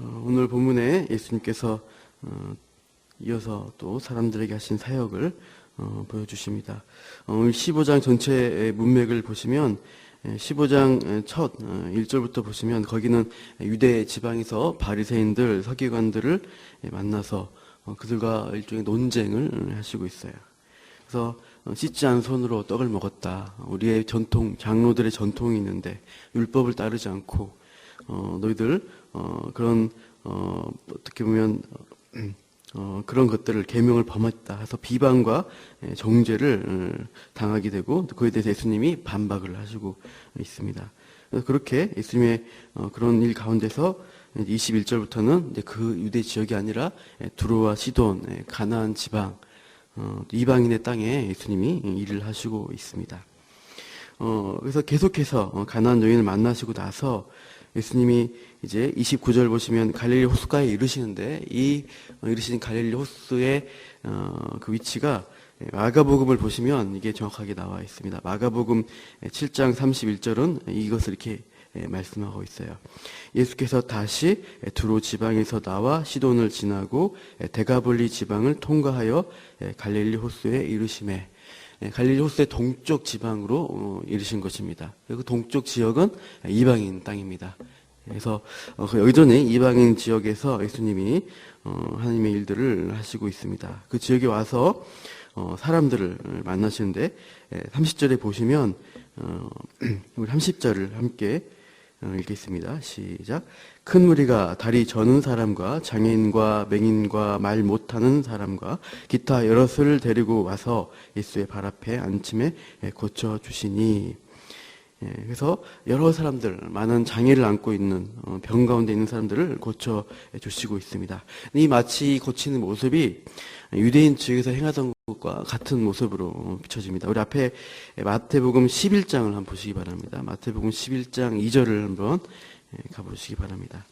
어, 오늘 본문에 예수님께서 어, 이어서 또 사람들에게 하신 사역을 어, 보여주십니다. 어, 오늘 15장 전체의 문맥을 보시면 15장 첫 1절부터 보시면 거기는 유대 지방에서 바리새인들 서기관들을 만나서 어, 그들과 일종의 논쟁을 하시고 있어요. 그래서 씻지 않은 손으로 떡을 먹었다. 우리의 전통 장로들의 전통이 있는데 율법을 따르지 않고 어, 너희들 어, 그런 어, 어떻게 보면 어, 그런 것들을 계명을 범했다 해서 비방과 예, 정죄를 어, 당하게 되고 그에 대해서 예수님이 반박을 하시고 있습니다. 그렇게 예수님의 어, 그런 일 가운데서 21절부터는 그 유대 지역이 아니라 예, 두로와 시돈, 예, 가나안 지방, 이방인의 땅에 예수님이 일을 하시고 있습니다. 그래서 계속해서 가나안 여인을 만나시고 나서 예수님이 이제 29절 보시면 갈릴리 호수가에 이르시는데 이 이르신 갈릴리 호수의 어, 그 위치가 마가복음을 보시면 이게 정확하게 나와 있습니다. 마가복음 7장 31절은 이것을 이렇게 말씀하고 있어요. 예수께서 다시 두로 지방에서 나와 시돈을 지나고 대가볼리 지방을 통과하여 갈릴리 호수에 이르심에 갈릴리 호수의 동쪽 지방으로 어, 이르신 것입니다. 그 동쪽 지역은 이방인 땅입니다. 그래서 어, 그 여전히 이방인 지역에서 예수님이 어, 하나님의 일들을 하시고 있습니다. 그 지역에 와서 어, 사람들을 만나시는데 30절에 보시면 우리 30절을 함께 읽겠습니다. 시작. 큰 무리가 다리 저는 사람과 장애인과 맹인과 말 못하는 사람과 기타 여럿을 데리고 와서 예수의 발 앞에 앉힘에 고쳐 주시니 예, 그래서 여러 사람들, 많은 장애를 안고 있는 어, 병 가운데 있는 사람들을 고쳐 주시고 있습니다. 이 마치 고치는 모습이 유대인 지역에서 행하던 것과 같은 모습으로 비춰집니다. 우리 앞에 마태복음 11장을 한번 보시기 바랍니다. 마태복음 11장 2절을 한번 예, 가보시기 바랍니다.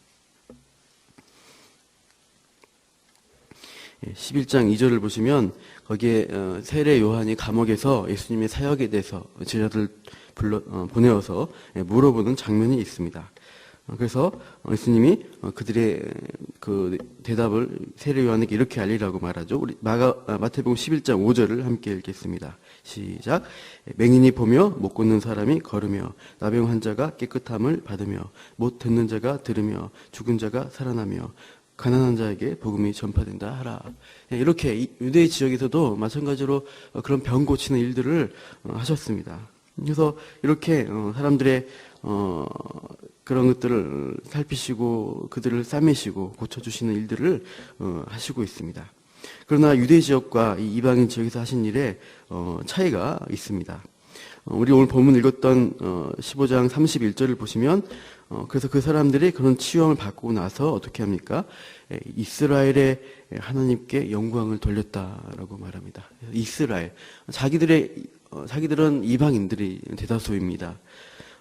11장 예, 2절을 보시면 거기에 어, 세례 요한이 감옥에서 예수님의 사역에 대해서 제자들 불러 어, 보내어서 예, 물어보는 장면이 있습니다. 어, 그래서 예수님이 어, 그들의 그 대답을 세례 요한에게 이렇게 알리라고 말하죠. 우리 마가 아, 마태복음 11장 5절을 함께 읽겠습니다. 시작. 맹인이 보며 못 걷는 사람이 걸으며 나병 환자가 깨끗함을 받으며 못 듣는 자가 들으며 죽은 자가 살아나며 가난한 자에게 복음이 전파된다 하라. 예, 이렇게 유대 지역에서도 마찬가지로 그런 병 고치는 일들을 하셨습니다. 그래서 이렇게 어, 사람들의 어, 그런 것들을 살피시고 그들을 싸매시고 고쳐주시는 일들을 어, 하시고 있습니다. 그러나 유대 지역과 이방인 지역에서 하신 일에 차이가 있습니다. 우리 오늘 본문 읽었던 15장 31절을 보시면 그래서 그 사람들이 그런 치유함을 받고 나서 어떻게 합니까? 이스라엘의 하나님께 영광을 돌렸다라고 말합니다. 이스라엘 자기들의 어, 자기들은 이방인들이 대다수입니다.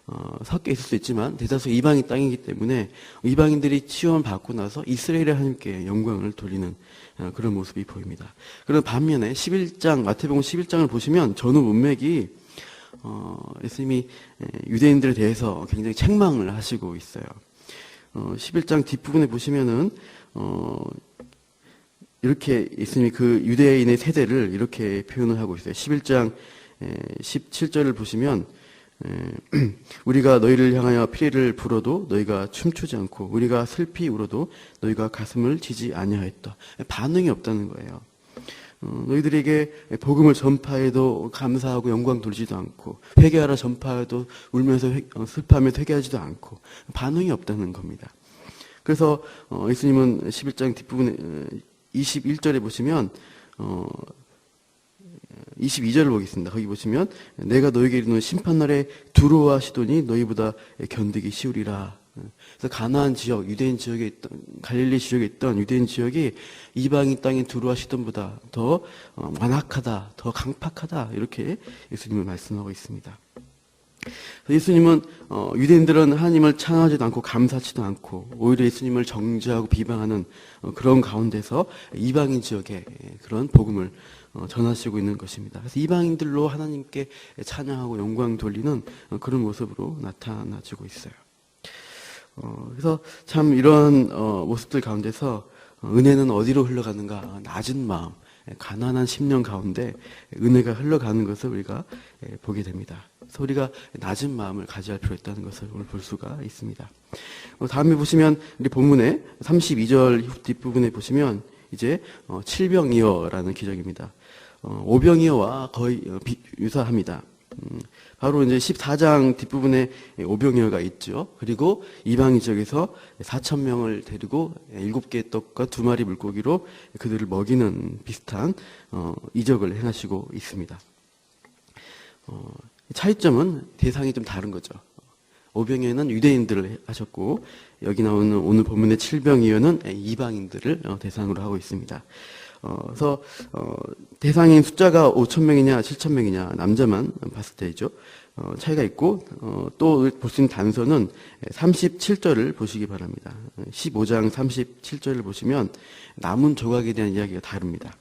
어, 섞여 있을 수 있지만 대다수 이방인 땅이기 때문에 이방인들이 치유함을 받고 나서 이스라엘의 하나님께 영광을 돌리는 어, 그런 모습이 보입니다. 그런 반면에 11장 마태복음 11장을 보시면 전후 문맥이 어, 예수님이 유대인들에 대해서 굉장히 책망을 하시고 있어요. 어, 11장 뒷부분에 보시면은 어, 이렇게 예수님이 그 유대인의 세대를 이렇게 표현을 하고 있어요. 11장 17절을 보시면 우리가 너희를 향하여 피리를 불어도 너희가 춤추지 않고 우리가 슬피 울어도 너희가 가슴을 지지 아니하였다. 반응이 없다는 거예요. 어, 너희들에게 복음을 전파해도 감사하고 영광 돌지도 않고 회개하라 전파해도 울면서 어, 슬퍼하며 회개하지도 않고 반응이 없다는 겁니다. 그래서 어, 예수님은 11장 뒷부분에 21절에 보시면 22절을 보겠습니다. 거기 보시면 내가 너에게 이르는 심판날에 두루와 시돈이 너희보다 견디기 쉬우리라. 그래서 가나안 지역, 유대인 지역에 있던 갈릴리 지역에 있던 유대인 지역이 이방인 땅인 두루와 시돈보다 더 어, 완악하다, 더 강팍하다 이렇게 예수님을 말씀하고 있습니다. 예수님은 어, 유대인들은 하나님을 찬하지도 않고 감사치도 않고 오히려 예수님을 정죄하고 비방하는 어, 그런 가운데서 이방인 지역에 그런 복음을 어, 전하시고 있는 것입니다. 그래서 이방인들로 하나님께 찬양하고 영광 돌리는 어, 그런 모습으로 나타나지고 있어요. 어, 그래서 참 이런 어, 모습들 가운데서 어, 은혜는 어디로 흘러가는가? 낮은 마음, 예, 가난한 심령 가운데 은혜가 흘러가는 것을 우리가 예, 보게 됩니다. 그래서 우리가 낮은 마음을 가져야 할 필요 있다는 것을 오늘 볼 수가 있습니다. 어, 다음에 보시면 우리 본문의 32절 뒷부분에 보시면 이제 어, 칠병이어라는 기적입니다. 어, 오병이어와 거의 유사합니다. 음, 바로 이제 14장 뒷부분에 오병이어가 있죠. 그리고 이방 지역에서 4천 명을 데리고 일곱 개의 떡과 두 마리 물고기로 그들을 먹이는 비슷한 어, 이적을 행하시고 있습니다. 어, 차이점은 대상이 좀 다른 거죠. 오병이어는 유대인들을 하셨고 여기 나오는 오늘 본문의 칠병이어는 이방인들을 어, 대상으로 하고 있습니다. 어, 그래서 어, 대상인 숫자가 5천 명이냐 7천 명이냐 남자만 봤을 때죠. 어, 차이가 있고 어, 또 볼 수 있는 단서는 37절을 보시기 바랍니다. 15장 37절을 보시면 남은 조각에 대한 이야기가 다릅니다.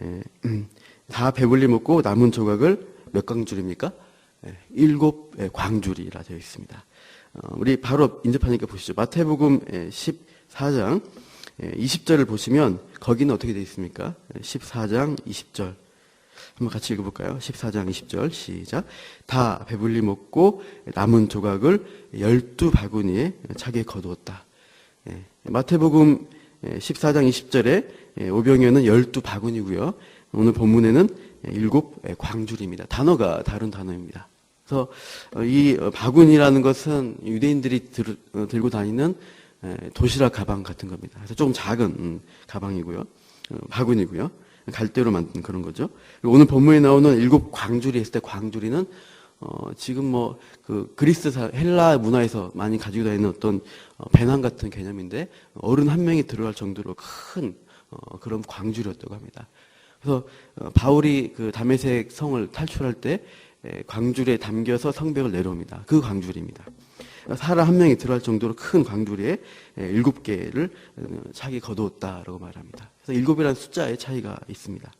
에, 다 배불리 먹고 남은 조각을 몇 광줄입니까? 에, 일곱 광줄이라 되어 있습니다. 어, 우리 바로 인접하니까 보시죠. 마태복음 14장 20절을 보시면 거기는 어떻게 되어 있습니까? 14장 20절. 한번 같이 읽어볼까요? 14장 20절 시작. 다 배불리 먹고 남은 조각을 열두 바구니에 차게 거두었다. 예, 마태복음 14장 20절에 오병이어는 열두 바구니고요. 오늘 본문에는 일곱 광줄입니다. 단어가 다른 단어입니다. 그래서 이 바구니라는 것은 유대인들이 들, 어, 들고 다니는 도시락 가방 같은 겁니다. 그래서 조금 작은 음, 가방이고요. 어, 바구니고요. 갈대로 만든 그런 거죠. 오늘 본문에 나오는 일곱 광주리 했을 때 광주리는 어, 지금 뭐 그 그리스 사, 헬라 문화에서 많이 가지고 다니는 어떤 어, 배낭 같은 개념인데 어른 한 명이 들어갈 정도로 큰 어, 그런 광주리였다고 합니다. 그래서 어, 바울이 그 다메섹 성을 탈출할 때 에, 광주리에 담겨서 성벽을 내려옵니다. 그 광주리입니다. 사람 한 명이 들어갈 정도로 큰 광주리에 일곱 개를 차기 거두었다라고 말합니다. 그래서 일곱이라는 숫자의 차이가 있습니다.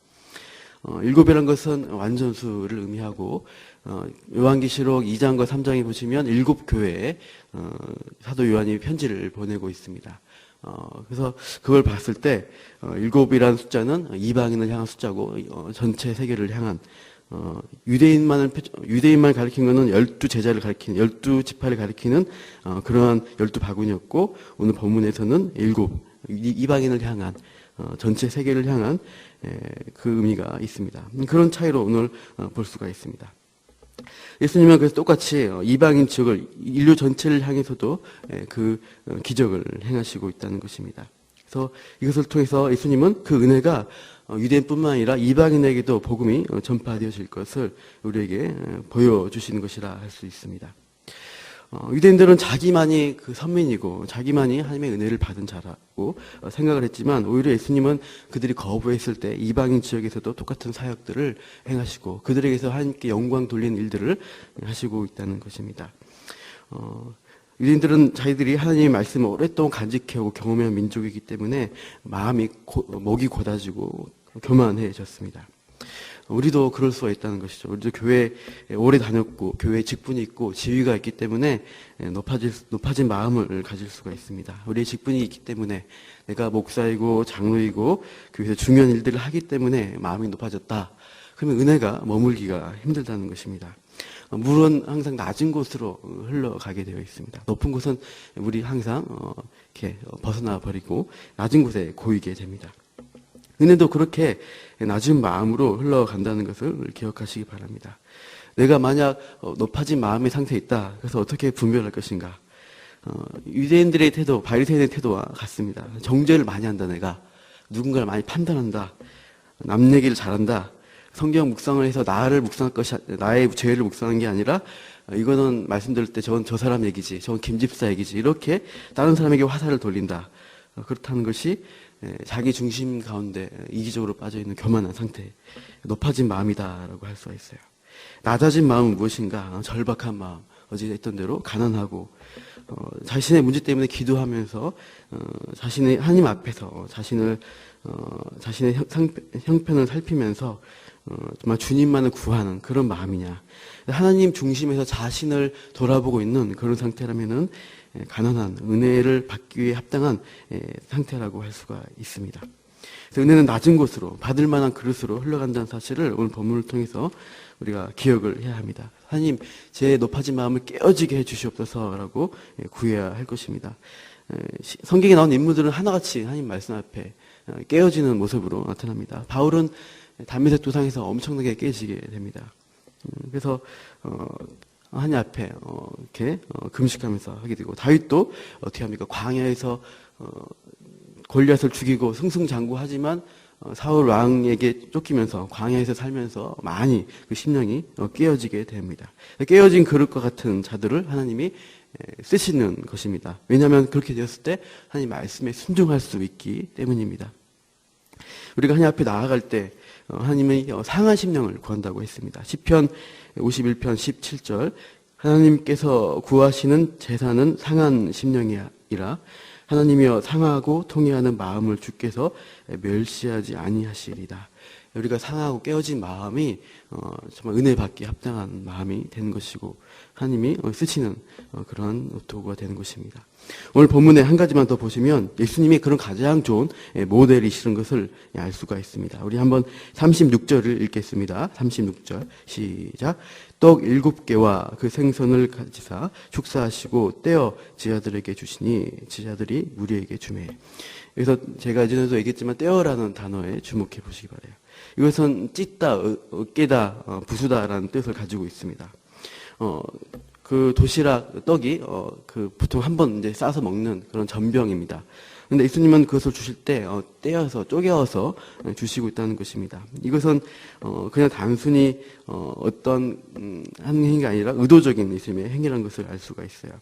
어, 일곱이라는 것은 완전수를 의미하고 어, 요한기시록 2장과 3장에 보시면 일곱 교회에 어, 사도 요한이 편지를 보내고 있습니다. 어, 그래서 그걸 봤을 때 어, 일곱이라는 숫자는 이방인을 향한 숫자고 어, 전체 세계를 향한 어, 유대인만을 유대인만 가리킨 것은 열두 제자를 가리키는 열두 지파를 가리키는 어, 그러한 열두 바구니였고 오늘 본문에서는 일곱 이방인을 향한 어, 전체 세계를 향한 에, 그 의미가 있습니다. 그런 차이로 오늘 어, 볼 수가 있습니다. 예수님은 그래서 똑같이 어, 이방인 지역을 인류 전체를 향해서도 에, 그 어, 기적을 행하시고 있다는 것입니다. 그래서 이것을 통해서 예수님은 그 은혜가 어, 유대인뿐만 아니라 이방인에게도 복음이 어, 전파되어질 것을 우리에게 어, 보여주시는 것이라 할 수 있습니다. 유대인들은 자기만이 그 선민이고 자기만이 하나님의 은혜를 받은 자라고 생각을 했지만 오히려 예수님은 그들이 거부했을 때 이방인 지역에서도 똑같은 사역들을 행하시고 그들에게서 하나님께 영광 돌리는 일들을 하시고 있다는 것입니다. 유대인들은 자기들이 하나님의 말씀을 오랫동안 간직해오고 경험한 민족이기 때문에 마음이 고, 목이 곧아지고 교만해졌습니다. 우리도 그럴 수가 있다는 것이죠. 우리도 교회 오래 다녔고 교회 직분이 있고 지위가 있기 때문에 높아질, 높아진 마음을 가질 수가 있습니다. 우리의 직분이 있기 때문에 내가 목사이고 장로이고 교회에서 중요한 일들을 하기 때문에 마음이 높아졌다. 그러면 은혜가 머물기가 힘들다는 것입니다. 물은 항상 낮은 곳으로 흘러가게 되어 있습니다. 높은 곳은 물이 항상 어, 이렇게 벗어나 버리고 낮은 곳에 고이게 됩니다. 은혜도 그렇게 낮은 마음으로 흘러간다는 것을 기억하시기 바랍니다. 내가 만약 어, 높아진 마음의 상태에 있다. 그래서 어떻게 분별할 것인가? 어, 유대인들의 태도, 바리새인의 태도와 같습니다. 정죄를 많이 한다. 내가 누군가를 많이 판단한다. 남 얘기를 잘한다. 성경 묵상을 해서 나를 묵상할 것이 나의 죄를 묵상한 게 아니라 이거는 말씀드릴 때 저건 저 사람 얘기지, 저건 김 집사 얘기지 이렇게 다른 사람에게 화살을 돌린다. 그렇다는 것이 자기 중심 가운데 이기적으로 빠져 있는 교만한 상태, 높아진 마음이다라고 할 수가 있어요. 낮아진 마음은 무엇인가? 절박한 마음. 어제 했던 대로 가난하고 어, 자신의 문제 때문에 기도하면서 어, 자신의 하나님 앞에서 자신을 어, 자신의 형, 상- 형편을 살피면서 어, 정말 주님만을 구하는 그런 마음이냐 하나님 중심에서 자신을 돌아보고 있는 그런 상태라면은 예, 가난한 은혜를 받기 위해 합당한 예, 상태라고 할 수가 있습니다. 은혜는 낮은 곳으로 받을 만한 그릇으로 흘러간다는 사실을 오늘 본문을 통해서 우리가 기억을 해야 합니다. 하나님 제 높아진 마음을 깨어지게 해 주시옵소서라고 예, 구해야 할 것입니다. 성경에 나온 인물들은 하나같이 하나님 말씀 앞에 어, 깨어지는 모습으로 나타납니다. 바울은 담메색 도상에서 엄청나게 깨지게 됩니다. 음, 그래서 어, 하나님 앞에 어, 이렇게 어, 금식하면서 하게 되고 다윗도 어떻게 합니까? 광야에서 어, 골리앗을 죽이고 승승장구하지만 어, 사울 왕에게 쫓기면서 광야에서 살면서 많이 그 심령이 어, 깨어지게 됩니다. 깨어진 그릇과 같은 자들을 하나님이 에, 쓰시는 것입니다. 왜냐하면 그렇게 되었을 때 하나님 말씀에 순종할 수 있기 때문입니다. 우리가 하나님 앞에 나아갈 때 어, 하나님의 어, 상한 심령을 구한다고 했습니다. 시편 51편 17절 하나님께서 구하시는 제사는 상한 심령이라 하나님이여 상하고 통회하는 마음을 주께서 멸시하지 아니하시리다. 우리가 상하고 깨어진 마음이 어, 정말 은혜 받기 합당한 마음이 되는 것이고 하나님이 어, 쓰시는 어, 그런 도구가 되는 것입니다. 오늘 본문에 한 가지만 더 보시면 예수님이 그런 가장 좋은 예, 모델이시는 것을 알 수가 있습니다. 우리 한번 36절을 읽겠습니다. 36절 시작. 떡 일곱 개와 그 생선을 가지사 축사하시고 떼어 지하들에게 주시니 지하들이 무리에게 주매. 여기서 제가 전에도 얘기했지만 떼어라는 단어에 주목해 보시기 바래요. 이것은 찢다, 어, 어, 깨다, 어, 부수다라는 뜻을 가지고 있습니다. 어, 그 도시락 떡이 어, 그 보통 한 번 이제 싸서 먹는 그런 전병입니다. 근데 예수님은 그것을 주실 때 어, 떼어서 쪼개어서 주시고 있다는 것입니다. 이것은 어, 그냥 단순히 어, 어떤 음, 한 행위가 아니라 의도적인 예수님의 행위라는 것을 알 수가 있어요.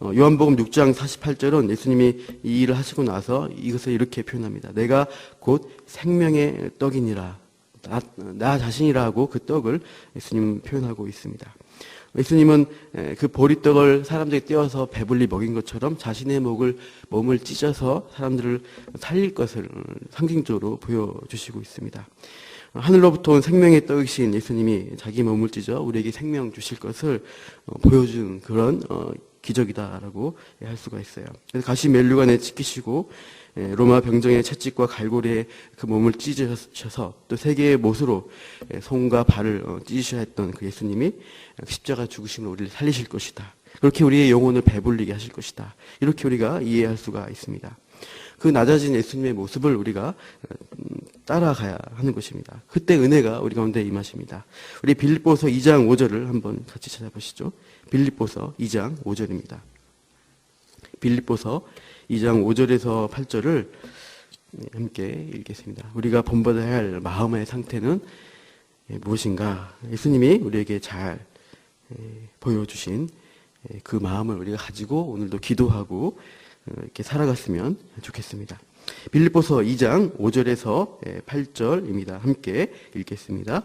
어, 요한복음 6장 48절은 예수님이 이 일을 하시고 나서 이것을 이렇게 표현합니다. 내가 곧 생명의 떡이니라. 나, 나 자신이라고 그 떡을 예수님 표현하고 있습니다. 예수님은 에, 그 보리떡을 사람들에게 떼어서 배불리 먹인 것처럼 자신의 목을 몸을 찢어서 사람들을 살릴 것을 상징적으로 보여주시고 있습니다. 하늘로부터 온 생명의 떡이신 예수님이 자기 몸을 찢어 우리에게 생명 주실 것을 어, 보여준 그런 어, 기적이다라고 할 수가 있어요. 그래서 가시 멜류관에 찍히시고 예, 로마 병정의 채찍과 갈고리에 그 몸을 찢으셔서 또 세 개의 못으로 예, 손과 발을 어, 찢으셔야 했던 그 예수님이 십자가 죽으심으로 우리를 살리실 것이다. 그렇게 우리의 영혼을 배불리게 하실 것이다. 이렇게 우리가 이해할 수가 있습니다. 그 낮아진 예수님의 모습을 우리가 음, 따라가야 하는 것입니다. 그때 은혜가 우리 가운데 임하십니다. 우리 빌립보서 2장 5절을 한번 같이 찾아보시죠. 빌립보서 2장 5절입니다. 빌립보서 2장 5절에서 8절을 함께 읽겠습니다. 우리가 본받아야 할 마음의 상태는 무엇인가? 예수님이 우리에게 잘 보여주신 그 마음을 우리가 가지고 오늘도 기도하고 이렇게 살아갔으면 좋겠습니다. 빌립보서 2장 5절에서 8절입니다. 함께 읽겠습니다.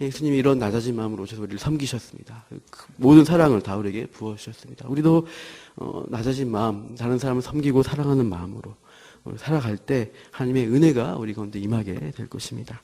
예수님이 이런 낮아진 마음으로 오셔서 우리를 섬기셨습니다. 그 모든 사랑을 다 우리에게 부어주셨습니다. 우리도 어, 낮아진 마음, 다른 사람을 섬기고 사랑하는 마음으로 살아갈 때 하나님의 은혜가 우리 가운데 임하게 될 것입니다.